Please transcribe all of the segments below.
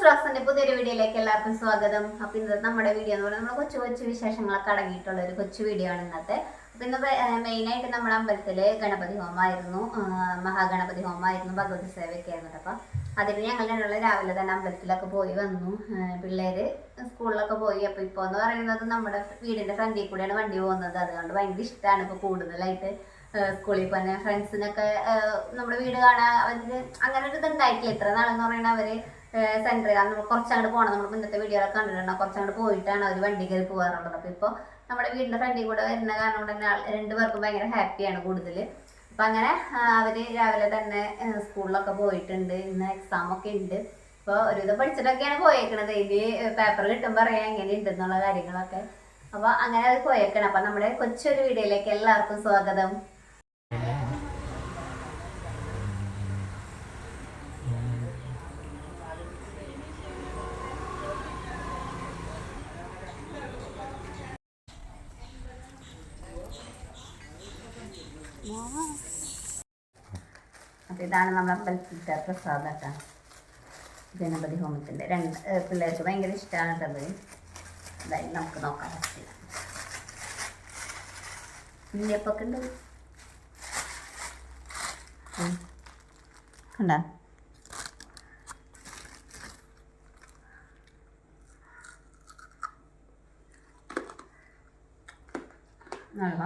റോക്സിന്റെ പുതിയൊരു വീഡിയോയിലേക്ക് എല്ലാവർക്കും സ്വാഗതം. അപ്പൊ ഇന്നത്തെ നമ്മുടെ വീഡിയോ എന്ന് പറയുന്നത് നമ്മൾ കൊച്ചു കൊച്ചു വിശേഷങ്ങളൊക്കെ അടങ്ങിയിട്ടുള്ള ഒരു കൊച്ചു വീഡിയോ ആണ് ഇന്നത്തെ. അപ്പൊ ഇന്ന് മെയിൻ ആയിട്ട് നമ്മുടെ അമ്പലത്തിൽ ഗണപതി ഹോമായിരുന്നു മഹാഗണപതി ഹോമായിരുന്നു ഭഗവതി സേവയൊക്കെ ആയിരുന്നു അപ്പൊ അതിന് ഞങ്ങൾ രണ്ടുള്ള രാവിലെ തന്നെ അമ്പലത്തിലൊക്കെ പോയി വന്നു. പിള്ളേര് സ്കൂളിലൊക്കെ പോയി. അപ്പൊ ഇപ്പൊ എന്ന് പറയുന്നത് നമ്മുടെ വീടിന്റെ ഫ്രണ്ടിൽ കൂടെയാണ് വണ്ടി പോകുന്നത്. അതുകൊണ്ട് ഭയങ്കര ഇഷ്ടമാണ് ഇപ്പൊ കൂടുതലായിട്ട് സ്കൂളിൽ പോകുന്ന ഫ്രണ്ട്സിനൊക്കെ നമ്മുടെ വീട് കാണാൻ അവർ അങ്ങനെ ഒരു ഇതുണ്ടായിട്ടില്ല. ഇത്ര നാളെന്ന് പറയുന്നത് അവർ സെന്ററിൽ നമ്മൾ കുറച്ചങ്ങോട്ട് പോകണം നമ്മൾ മുന്നത്തെ വീഡിയോയിലൊക്കെ കണ്ടിട്ടുണ്ടോ? കുറച്ചങ്ങോട്ട് പോയിട്ടാണ് അവർ വണ്ടി കയറി പോകാറുള്ളത് അപ്പൊ ഇപ്പൊ നമ്മുടെ വീടിന്റെ ഫ്രണ്ടിൽ കൂടെ വരുന്ന കാരണം കൊണ്ട് തന്നെ ആൾ- രണ്ടുപേർക്കും ഭയങ്കര ഹാപ്പിയാണ് കൂടുതൽ അപ്പൊ അങ്ങനെ അവർ രാവിലെ തന്നെ സ്കൂളിലൊക്കെ പോയിട്ടുണ്ട്. ഇന്ന് എക്സാം ഒക്കെ ഉണ്ട് അപ്പോൾ ഒരുവിധം പഠിച്ചിട്ടൊക്കെയാണ് പോയേക്കണത്. ഇനി പേപ്പർ കിട്ടുമ്പോൾ അറിയാം എങ്ങനെ ഉണ്ടെന്നുള്ള കാര്യങ്ങളൊക്കെ. അപ്പോൾ അങ്ങനെ അത് പോയേക്കണം. അപ്പൊ നമ്മുടെ കൊച്ചൊരു വീഡിയോയിലേക്ക് എല്ലാവർക്കും സ്വാഗതം. അപ്പോൾ ഇതാണ് നമ്മുടെ അമ്പലത്തിലത്തെ പ്രസാദം കേട്ടോ. ഗണപതി ഹോമത്തിന്റെ രണ്ട് പിള്ളേർക്ക് ഭയങ്കര ഇഷ്ടമാണ് കേട്ടത് ഇതായി നമുക്ക് നോക്കാൻ പറ്റില്ല. ഉണ്ണിയപ്പൊക്കെ ഉണ്ട്? കണ്ട? നല്ല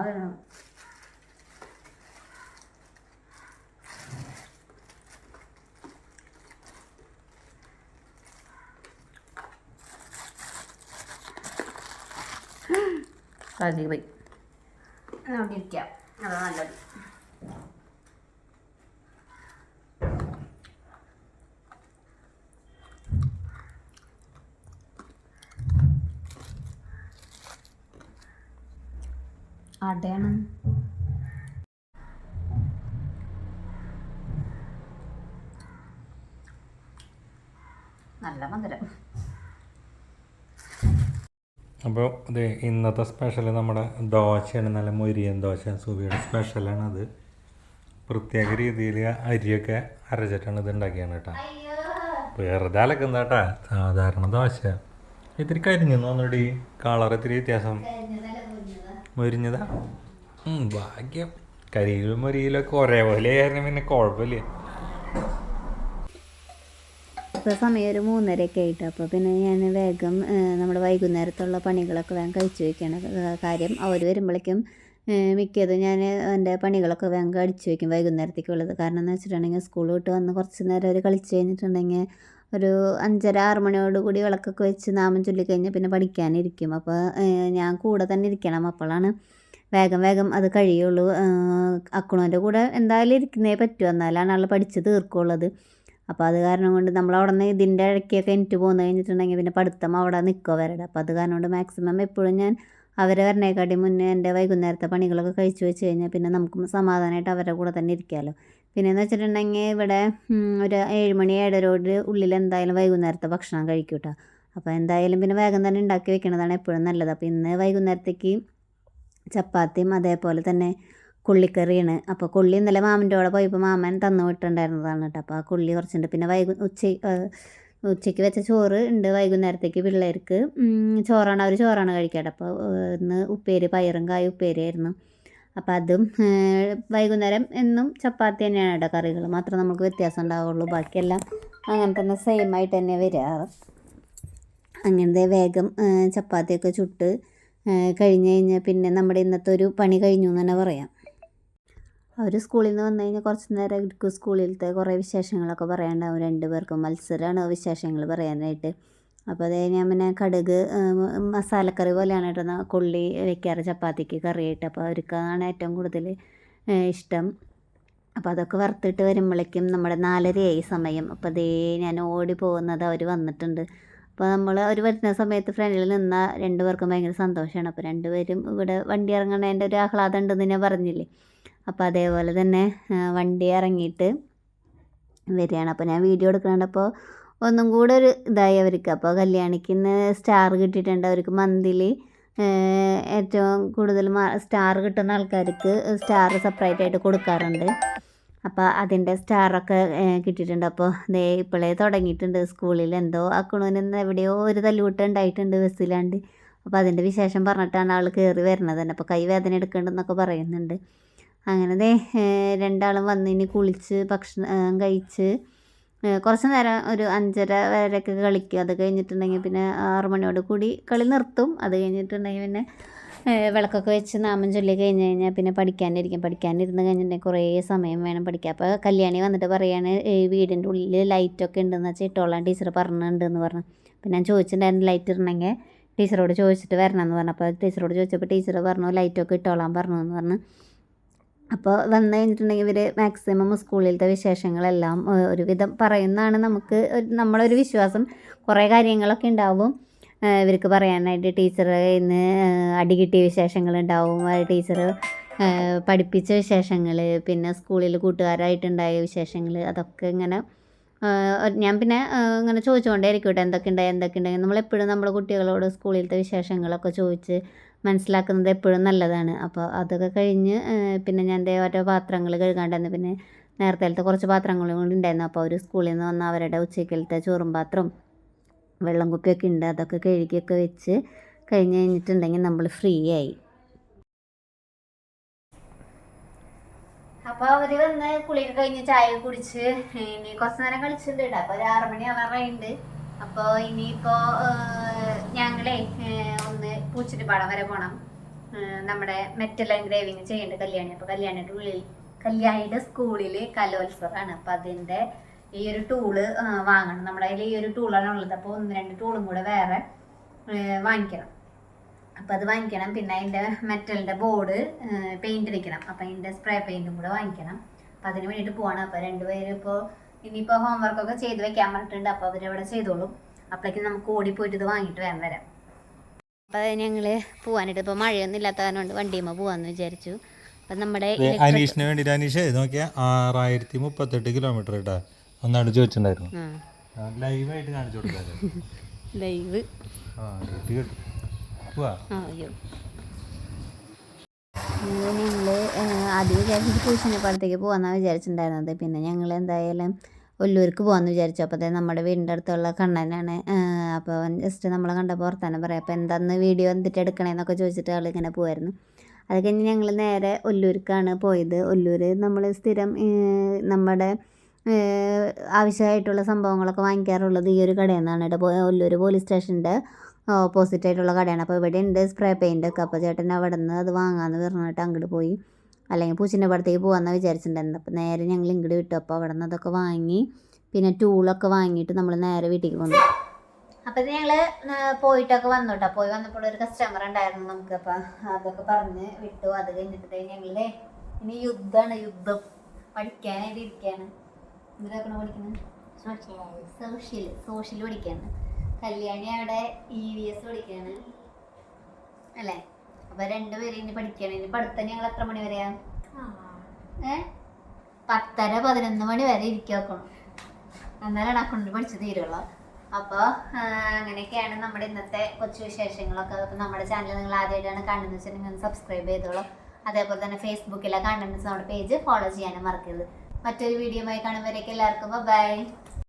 പോയി അവിടെ ഇരിക്കാം. അതാ നല്ലത്. അടയാണ്. നല്ല മധുരം. അപ്പോൾ ഇത് ഇന്നത്തെ സ്പെഷ്യൽ നമ്മുടെ ദോശയാണ് നല്ല മൊരിയൻ ദോശ സുബിയുടെ സ്പെഷ്യലാണ് അത്. പ്രത്യേക രീതിയിൽ അരിയൊക്കെ അരച്ചിട്ടാണ് ഇത് ഉണ്ടാക്കിയാണ് കേട്ടോ. വെറുതെ അലക്കുന്ന കേട്ടാ സാധാരണ ദോശ. ഇത്തിരി കരിഞ്ഞു തോന്നുടി കളർ ഇത്തിരി വ്യത്യാസം. മൊരിഞ്ഞതാ? ഭാഗ്യം. കരിയിലും മൊരിയിലൊക്കെ ഒരേപോലെ ആയിരുന്നു പിന്നെ കുഴപ്പമില്ല. ഇപ്പോൾ സമയം ഒരു മൂന്നരയൊക്കെ ആയിട്ട്. അപ്പോൾ പിന്നെ ഞാൻ വേഗം നമ്മുടെ വൈകുന്നേരത്തുള്ള പണികളൊക്കെ വേഗം കഴിച്ചു വയ്ക്കണം കാര്യം അവർ വരുമ്പോഴേക്കും മിക്കത് ഞാൻ എന്റെ പണികളൊക്കെ വേഗം കടിച്ചു വയ്ക്കും വൈകുന്നേരത്തേക്കുള്ളത്. കാരണം എന്ന് വെച്ചിട്ടുണ്ടെങ്കിൽ സ്കൂൾ വിട്ട് വന്ന് കുറച്ച് നേരം അവർ കളിച്ച് കഴിഞ്ഞിട്ടുണ്ടെങ്കിൽ ഒരു അഞ്ചര ആറ് മണിയോട് കൂടി വിളക്കൊക്കെ വെച്ച് നാമം ചൊല്ലിക്കഴിഞ്ഞാൽ പിന്നെ പഠിക്കാനിരിക്കും. അപ്പോൾ ഞാൻ കൂടെ തന്നെ ഇരിക്കണം. അപ്പോഴാണ് വേഗം വേഗം അത് കഴിയുള്ളൂ. അക്കുണന്റെ കൂടെ എന്തായാലും ഇരിക്കുന്നേ പറ്റൂ. എന്നാലാണ് ആൾ പഠിച്ച് തീർക്കുള്ളത്. അപ്പോൾ അത് കാരണം കൊണ്ട് നമ്മൾ അവിടെ നിന്ന് ഇതിന്റെ ഇടയ്ക്കൊക്കെ എനിക്ക് പോന്നു കഴിഞ്ഞിട്ടുണ്ടെങ്കിൽ പിന്നെ പഠിത്തം അവിടെ നിൽക്കുക അവരുടെ. അപ്പോൾ അത് കാരണം കൊണ്ട് മാക്സിമം എപ്പോഴും ഞാൻ അവരെ വരണേക്കാട്ടി മുന്നേ എന്റെ വൈകുന്നേരത്തെ പണികളൊക്കെ കഴിച്ചു വെച്ച് കഴിഞ്ഞാൽ പിന്നെ നമുക്ക് സമാധാനമായിട്ട് അവരുടെ കൂടെ തന്നെ ഇരിക്കാമല്ലോ പിന്നെ എന്ന് വെച്ചിട്ടുണ്ടെങ്കിൽ ഇവിടെ ഒരു ഏഴ് മണി ഏഴരോട് ഉള്ളിൽ എന്തായാലും വൈകുന്നേരത്തെ ഭക്ഷണം കഴിക്കും കേട്ടോ അപ്പോൾ എന്തായാലും പിന്നെ വേഗം തന്നെ ഉണ്ടാക്കി വെക്കണതാണ് എപ്പോഴും നല്ലത്. അപ്പോൾ ഇന്ന് വൈകുന്നേരത്തേക്ക് ചപ്പാത്തിയും അതേപോലെ തന്നെ കൊള്ളിക്കറിയാണ്. അപ്പോൾ കൊള്ളി ഇന്നലെ മാമന്റെ കൂടെ പോയപ്പോൾ മാമൻ തന്നു വിട്ടുണ്ടായിരുന്നതാണ് കേട്ടോ. അപ്പോൾ ആ കൊള്ളി കുറച്ചുണ്ട്. പിന്നെ വൈകു ഉച്ച ഉച്ചയ്ക്ക് വെച്ച ചോറ് ഉണ്ട് വൈകുന്നേരത്തേക്ക് പിള്ളേർക്ക്. ചോറാണ്. അവർ ചോറാണ് കഴിക്കാറ്. അപ്പോൾ ഇന്ന് ഉപ്പേരി പയറും കായ ഉപ്പേരിയായിരുന്നു അപ്പം അതും വൈകുന്നേരം എന്നും ചപ്പാത്തി തന്നെയാണ് കേട്ടോ കറികൾ. മാത്രമേ നമുക്ക് വ്യത്യാസം ഉണ്ടാവുള്ളൂ. ബാക്കിയെല്ലാം അങ്ങനെ തന്നെ സെയിം ആയിട്ട് തന്നെ വരാറ്. അങ്ങനത്തെ വേഗം ചപ്പാത്തിയൊക്കെ ചുട്ട് കഴിഞ്ഞ് കഴിഞ്ഞാൽ പിന്നെ നമ്മുടെ ഇന്നത്തെ ഒരു പണി കഴിഞ്ഞു എന്ന് തന്നെ പറയാം. അവർ സ്കൂളിൽ നിന്ന് വന്നു കഴിഞ്ഞാൽ കുറച്ച് നേരം ഇരിക്കും സ്കൂളിലത്തെ കുറേ വിശേഷങ്ങളൊക്കെ പറയാനുണ്ടാവും രണ്ട് പേർക്കും. മത്സരമാണ് വിശേഷങ്ങൾ പറയാനായിട്ട്. അപ്പോൾ അതേ ഞാൻ പിന്നെ കടുക് മസാലക്കറി പോലെയാണ് കേട്ടോ കൊള്ളി വെക്കാറ് ചപ്പാത്തിക്ക് കറിയായിട്ട്. അപ്പോൾ അവർക്കാണ് ഏറ്റവും കൂടുതൽ ഇഷ്ടം. അപ്പോൾ അതൊക്കെ വറുത്തിട്ട് വരുമ്പോഴേക്കും നമ്മുടെ നാലരയായി സമയം. അപ്പോൾ അതേ ഞാൻ ഓടി പോകുന്നത് അവർ വന്നിട്ടുണ്ട്. അപ്പോൾ നമ്മൾ അവർ വരുന്ന സമയത്ത് ഫ്രണ്ടിൽ നിന്നാൽ രണ്ടുപേർക്കും ഭയങ്കര സന്തോഷമാണ് അപ്പോൾ രണ്ടുപേരും ഇവിടെ വണ്ടി ഇറങ്ങണേന്റെ ഒരു ആഹ്ലാദം ഉണ്ടെന്ന് ഞാൻ പറഞ്ഞില്ലേ? അപ്പോൾ അതേപോലെ തന്നെ വണ്ടി ഇറങ്ങിയിട്ട് വരികയാണ്. അപ്പോൾ ഞാൻ വീഡിയോ എടുക്കണപ്പോൾ ഒന്നും കൂടെ ഒരു ഇതായി അവർക്ക്. അപ്പോൾ കല്യാണിക്ക് ഇന്ന് സ്റ്റാർ കിട്ടിയിട്ടുണ്ട്. അവർക്ക് മന്തിലി ഏറ്റവും കൂടുതൽ സ്റ്റാർ കിട്ടുന്ന ആൾക്കാർക്ക് സ്റ്റാർ സെപ്പറേറ്റ് ആയിട്ട് കൊടുക്കാറുണ്ട്. അപ്പോൾ അതിന്റെ സ്റ്റാറൊക്കെ കിട്ടിയിട്ടുണ്ട്. അപ്പോൾ ദേ ഇപ്പോഴേ തുടങ്ങിയിട്ടുണ്ട്. സ്കൂളിൽ എന്തോ അക്കണൂനിന്ന് എവിടെയോ ഒരു തല്ലുകൂട്ടം ഉണ്ടായിട്ടുണ്ട് ബസ്സിലാണ്ട്. അപ്പോൾ അതിന്റെ വിശേഷം പറഞ്ഞിട്ടാണ് ആൾ കയറി വരുന്നത് തന്നെ. അപ്പോൾ കൈ വേദന എടുക്കുന്നുണ്ടെന്നൊക്കെ പറയുന്നുണ്ട്. അങ്ങനെ ദേ രണ്ടാളും വന്ന് ഇനി കുളിച്ച് ഭക്ഷണം കഴിച്ച് കുറച്ച് നേരം ഒരു അഞ്ചര വരെയൊക്കെ കളിക്കും. അത് കഴിഞ്ഞിട്ടുണ്ടെങ്കിൽ പിന്നെ ആറു മണിയോട് കൂടി കളി നിർത്തും. അത് കഴിഞ്ഞിട്ടുണ്ടെങ്കിൽ പിന്നെ വിളക്കൊക്കെ വെച്ച് നാമം ചൊല്ലി കഴിഞ്ഞ് കഴിഞ്ഞാൽ പിന്നെ പഠിക്കാനിരിക്കും. പഠിക്കാനിരുന്ന് കഴിഞ്ഞിട്ടുണ്ടെങ്കിൽ കുറേ സമയം വേണം പഠിക്കാൻ. അപ്പോൾ കല്യാണി വന്നിട്ട് പറയാണ് വീടിന്റെ ഉള്ളിൽ ലൈറ്റൊക്കെ ഉണ്ടെന്ന് വെച്ചാൽ ഇട്ടോളാൻ ടീച്ചർ പറഞ്ഞിട്ടുണ്ടെന്ന് പറഞ്ഞു. പിന്നെ ഞാൻ ചോദിച്ചിട്ടുണ്ടായിരുന്നു ലൈറ്റ് ഇടണമെങ്കിൽ ടീച്ചറോട് ചോദിച്ചിട്ട് വരണം എന്ന് പറഞ്ഞു. അപ്പോൾ ടീച്ചറോട് ചോദിച്ചപ്പോൾ ടീച്ചർ പറഞ്ഞു ലൈറ്റൊക്കെ ഇട്ടോളാൻ പറഞ്ഞു എന്ന് പറഞ്ഞു. അപ്പോൾ വന്നു കഴിഞ്ഞിട്ടുണ്ടെങ്കിൽ ഇവർ മാക്സിമം സ്കൂളിലത്തെ വിശേഷങ്ങളെല്ലാം ഒരുവിധം പറയുന്നതാണ് നമുക്ക് നമ്മളൊരു വിശ്വാസം. കുറേ കാര്യങ്ങളൊക്കെ ഉണ്ടാവും. ഇവർക്ക് പറയാനായിട്ട് ടീച്ചർ ഇന്ന് അടി കിട്ടിയ വിശേഷങ്ങളുണ്ടാവും. ടീച്ചർ പഠിപ്പിച്ച വിശേഷങ്ങൾ പിന്നെ സ്കൂളിൽ കൂട്ടുകാരായിട്ടുണ്ടായ വിശേഷങ്ങൾ അതൊക്കെ ഇങ്ങനെ ഞാൻ പിന്നെ ഇങ്ങനെ ചോദിച്ചുകൊണ്ടേ ഇരിക്കട്ടെ എന്തൊക്കെ ഉണ്ടായി എന്തൊക്കെ ഉണ്ടായി നമ്മളെപ്പോഴും നമ്മുടെ കുട്ടികളോട് സ്കൂളിലത്തെ വിശേഷങ്ങളൊക്കെ ചോദിച്ച് മനസ്സിലാക്കുന്നത് എപ്പോഴും നല്ലതാണ്. അപ്പോൾ അതൊക്കെ കഴിഞ്ഞ് പിന്നെ ഞാൻ ദേ ഓരോ പാത്രങ്ങൾ കഴുകാണ്ടായിരുന്നു. പിന്നെ നേരത്തെ കുറച്ച് പാത്രങ്ങളും കൂടി ഉണ്ടായിരുന്നു. അപ്പോൾ അവർ സ്കൂളിൽ നിന്ന് വന്ന അവരുടെ ഉച്ചക്കലത്തെ ചോറും പാത്രം വെള്ളം കുപ്പിയൊക്കെ ഉണ്ട് അതൊക്കെ കഴുകിയൊക്കെ വെച്ച് കഴിഞ്ഞ് കഴിഞ്ഞിട്ടുണ്ടെങ്കിൽ നമ്മൾ ഫ്രീ ആയി. അപ്പോൾ അവർ വന്ന് കുളിയൊക്കെ കഴിഞ്ഞ് ചായ കുടിച്ച് ഇനി കുറച്ച് നേരം കളിച്ചിട്ടുണ്ട്. അപ്പോൾ ഒരു ആറുമണി ആവാറായിണ്ട്. അപ്പോൾ ഇനിയിപ്പോൾ ഞങ്ങളെ പൂച്ചിരിപ്പാടം വരെ പോകണം നമ്മുടെ മെറ്റൽ എൻഗ്രേവിങ് ചെയ്യേണ്ട കല്യാണി. അപ്പോൾ കല്യാണിയുടെ ഉള്ളിൽ കല്യാണിയുടെ സ്കൂളിൽ കലോത്സവമാണ്. അപ്പം അതിന്റെ ഈ ഒരു ടൂൾ വാങ്ങണം. നമ്മുടെ ഈ ഒരു ടൂളാണ് ഉള്ളത്. അപ്പോൾ ഒന്ന് രണ്ട് ടൂളും കൂടെ വേറെ വാങ്ങിക്കണം. അപ്പം അത് വാങ്ങിക്കണം. പിന്നെ അതിന്റെ മെറ്റലിന്റെ ബോർഡ് പെയിന്റ് അടിക്കണം അപ്പം അതിന്റെ സ്പ്രേ പെയിന്റും കൂടെ വാങ്ങിക്കണം. അപ്പം അതിന് വേണ്ടിട്ട് പോവാണ്. അപ്പോൾ രണ്ടുപേരും ഇപ്പോൾ ഇനിയിപ്പോൾ ഹോംവർക്കൊക്കെ ചെയ്ത് വെക്കാൻ പറഞ്ഞിട്ടുണ്ട്. അപ്പോൾ അവരവിടെ ചെയ്തോളും. അപ്പോഴേക്കും നമുക്ക് ഓടി പോയിട്ട് ഇത് വാങ്ങിയിട്ട് വേണം വരാം. അപ്പോൾ ഞങ്ങൾ പോകാനായിട്ട് ഇപ്പോൾ മഴയൊന്നും ഇല്ലാത്ത കാരണം കൊണ്ട് വണ്ടിയുമ്പോൾ പോകാമെന്ന് വിചാരിച്ചു. അപ്പം നമ്മുടെ അനീഷിന് വേണ്ടിയിട്ട് അനീഷ് നോക്കിയാൽ ആറായിരത്തി മുപ്പത്തെട്ട് കിലോമീറ്റർ കേട്ടാ ഒന്നാണ് ചോദിച്ചിട്ടുണ്ടായിരുന്നു. ലൈവായിട്ട് കാണിച്ചു ലൈവ്. ഞങ്ങൾ ആദ്യം വിചാരിച്ചിട്ട് ട്യൂഷനെ പാടത്തേക്ക് പോകാമെന്നാണ് വിചാരിച്ചിട്ടുണ്ടായിരുന്നത്. പിന്നെ ഞങ്ങൾ എന്തായാലും ഒല്ലൂർക്ക് പോകാമെന്ന് വിചാരിച്ചു. അപ്പോൾ അതായത് നമ്മുടെ വീടിന്റെ അടുത്തുള്ള കണ്ണനാണ്. അപ്പോൾ അവൻ ജസ്റ്റ് നമ്മളെ കണ്ടപ്പോൾ വർത്താനം പറയാം. അപ്പോൾ എന്താന്ന് വീഡിയോ എന്തിട്ട് എടുക്കണേന്നൊക്കെ ചോദിച്ചിട്ട് ആളിങ്ങനെ ഇങ്ങനെ പോമായിരുന്നു അത് കഴിഞ്ഞ് ഞങ്ങൾ നേരെ ഒല്ലൂർക്കാണ് പോയത്. ഒല്ലൂർ നമ്മൾ സ്ഥിരം നമ്മുടെ ആവശ്യമായിട്ടുള്ള സംഭവങ്ങളൊക്കെ വാങ്ങിക്കാറുള്ളത് ഈ ഒരു കടയിൽ നിന്നാണ് കേട്ടോ ഒല്ലൂർ പോലീസ് സ്റ്റേഷന്റെ ഓപ്പോസിറ്റ് ആയിട്ടുള്ള കടയാണ്. അപ്പോൾ ഇവിടെ ഉണ്ട് സ്പ്രേ പെയിന്റ് ഒക്കെ. അപ്പോൾ ചേട്ടൻ അവിടെ നിന്ന് അത് വാങ്ങാമെന്ന് പറഞ്ഞിട്ട് അങ്ങോട്ട് പോയി. അല്ലെങ്കിൽ പൂച്ചിന്റെ പടത്തേക്ക് പോകാമെന്ന് വിചാരിച്ചിട്ടുണ്ടായിരുന്നു അപ്പോൾ നേരെ ഞങ്ങൾ ഇങ്ങോട്ട് വിട്ടു. അപ്പോൾ അവിടെ നിന്ന് അതൊക്കെ വാങ്ങി പിന്നെ ടൂളൊക്കെ വാങ്ങിയിട്ട് നമ്മൾ നേരെ വീട്ടിലേക്ക് വന്നു അപ്പോൾ ഇത് ഞങ്ങൾ പോയിട്ടൊക്കെ വന്നു കേട്ടോ പോയി വന്നപ്പോൾ ഒരു കസ്റ്റമർ ഉണ്ടായിരുന്നു നമുക്ക്. അപ്പം അതൊക്കെ പറഞ്ഞ് വിട്ടു. അത് കഴിഞ്ഞിട്ട് ഞങ്ങൾ ഇനി യുദ്ധമാണ്. യുദ്ധം. പഠിക്കാനായിട്ട് ഇരിക്കുകയാണ് എന്തിനാക്കണ പഠിക്കുന്നത് സോഷ്യൽ സോഷ്യൽ പഠിക്കുകയാണ് കല്യാണി അവിടെ ഇ വി എസ് പഠിക്കുകയാണ് അല്ലേ? അപ്പൊ രണ്ടുപേരും ഇനി പഠിക്കണം. ഇനി പഠിത്തം ഞങ്ങൾ എത്ര മണി വരെയാ? ഏ? പത്തര പതിനൊന്ന് മണി വരെ ഇരിക്കും എന്നാലാണ് അക്കൗണ്ടിൽ പഠിച്ചു തീരുള്ളൂ. അപ്പോൾ അങ്ങനെയൊക്കെയാണ് നമ്മുടെ ഇന്നത്തെ കൊച്ചു വിശേഷങ്ങളൊക്കെ. അപ്പോൾ നമ്മുടെ ചാനൽ നിങ്ങൾ ആദ്യമായിട്ടാണ് കാണുന്നത് വെച്ചാൽ നിങ്ങൾ സബ്സ്ക്രൈബ് ചെയ്തോളൂ. അതേപോലെ തന്നെ ഫേസ്ബുക്കിലെ കാണുന്ന നമ്മുടെ പേജ് ഫോളോ ചെയ്യാനും മറക്കരുത്. മറ്റൊരു വീഡിയോ ആയി കാണുമ്പോഴേക്കും എല്ലാവർക്കും ബൈ